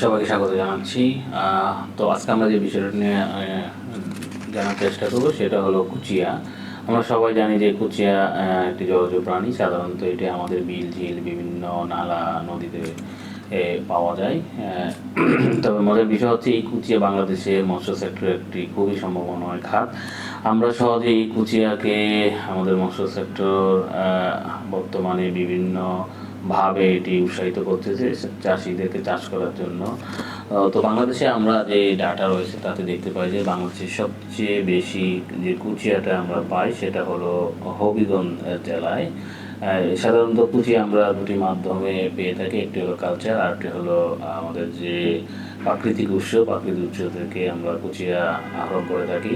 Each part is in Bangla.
সবাইকে স্বাগত জানাচ্ছি। তো আজকে আমরা যে বিষয়টা নিয়ে জানার চেষ্টা করব সেটা হলো কুচিয়া। আমরা সবাই জানি যে কুচিয়া একটি জলজ প্রাণী। সাধারণত এটি আমাদের বিল, ঝিল, বিভিন্ন নালা, নদীতে পাওয়া যায়। তবে মজার বিষয় হচ্ছে এই কুচিয়া বাংলাদেশের মৎস্য সেক্টরের একটি খুবই সম্ভাবনাময় খাত। আমরা সহজে এই কুচিয়াকে আমাদের মৎস্য সেক্টর বর্তমানে বিভিন্ন ভাবে এটি উৎসাহিত করতেছে চাষিদেরকে চাষ করার জন্য। তো বাংলাদেশে আমরা যে ডাটা রয়েছে তাতে দেখতে পাই যে বাংলাদেশের সবচেয়ে বেশি যে কুচিয়াটা আমরা পাই সেটা হলো হবিগঞ্জ জেলায়। সাধারণত কুচিয়া আমরা দুটি মাধ্যমে পেয়ে থাকি, একটি হলো কালচার আর একটি হলো আমাদের যে প্রাকৃতিক উৎস প্রাকৃতিক উৎস থেকে আমরা কুচিয়া আহরণ করে থাকি।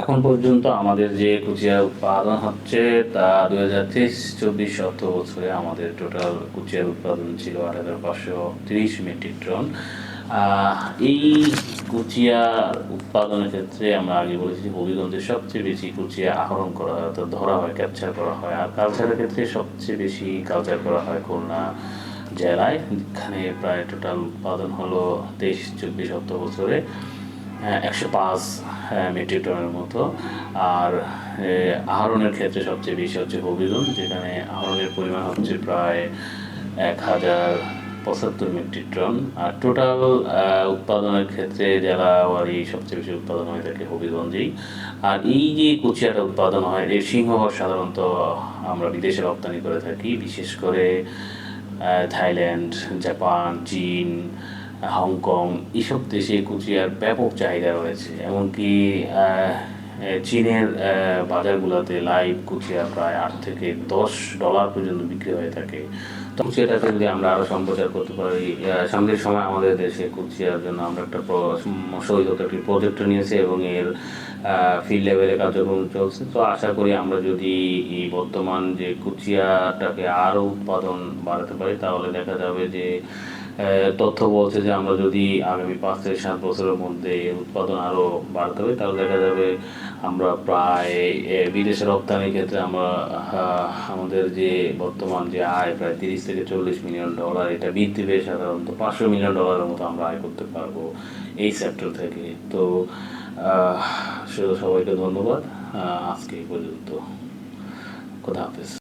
এখন পর্যন্ত আমাদের যে কুচিয়া উৎপাদন হচ্ছে, তা দুই হাজার তেইশ চব্বিশ অর্থ বছরে আমাদের টোটাল কুচিয়ার উৎপাদন ছিল আট হাজার পাঁচশো তিরিশ মেট্রিক টন এই কুচিয়া উৎপাদনের ক্ষেত্রে আমরা আগে বলেছি হবিগঞ্জে সবচেয়ে বেশি কুচিয়া আহরণ করা হয় ধরা হয় ক্যাপচার করা হয়। আর কালচারের ক্ষেত্রে সবচেয়ে বেশি কালচার করা হয় খুলনা জেলায়। এখানে প্রায় টোটাল উৎপাদন হলো তেইশ, চব্বিশ অর্থ বছরে একশো পাঁচ মেট্রিক টনের মতো। আর আহরণের ক্ষেত্রে সবচেয়ে বেশি হচ্ছে হবিগঞ্জ, যেখানে আহরণের পরিমাণ হচ্ছে প্রায় এক হাজার পঁচাত্তর মেট্রিক টন। আর টোটাল উৎপাদনের ক্ষেত্রে জেলাওয়ারি সবচেয়ে বেশি উৎপাদন হয়ে থাকে হবিগঞ্জেই। আর এই যে কুচিয়াটা উৎপাদন হয়, এর সিংহভাগ সাধারণত আমরা বিদেশে রপ্তানি করে থাকি। বিশেষ করে থাইল্যান্ড, জাপান, চীন, হংকং, এইসব দেশে কুচিয়ার ব্যাপক চাহিদা রয়েছে। এমনকি চীনের বাজারগুলোতে লাইভ কুচিয়া প্রায় আট থেকে দশ ডলার পর্যন্ত বিক্রি হয়ে থাকে। তো কুচিয়াটাকে যদি আমরা আরও সম্প্রচার করতে পারি সামনের সময় আমাদের দেশে কুচিয়ার জন্য আমরা একটা সহিত একটি প্রজেক্ট নিয়েছি এবং এর ফিল্ড লেভেলে কার্যক্রম চলছে। তো আশা করি আমরা যদি এই বর্তমান যে কুচিয়াটাকে আরও উৎপাদন বাড়াতে পারি, তাহলে দেখা যাবে যে তথ্য বলছে যে আমরা যদি আগামী পাঁচ থেকে সাত বছরের মধ্যে উৎপাদন আরও বাড়তে হবে তাহলে দেখা যাবে আমরা প্রায় বিদেশে রপ্তানির ক্ষেত্রে আমরা আমাদের যে বর্তমান যে আয় প্রায় তিরিশ থেকে চল্লিশ মিলিয়ন ডলার, এটা বৃদ্ধি পেয়ে সাধারণত পাঁচশো মিলিয়ন ডলারের মতো আমরা আয় করতে পারব এই সেক্টর থেকে। তো সবাইকে ধন্যবাদ। আজকে এই পর্যন্ত। খোদা হাফেজ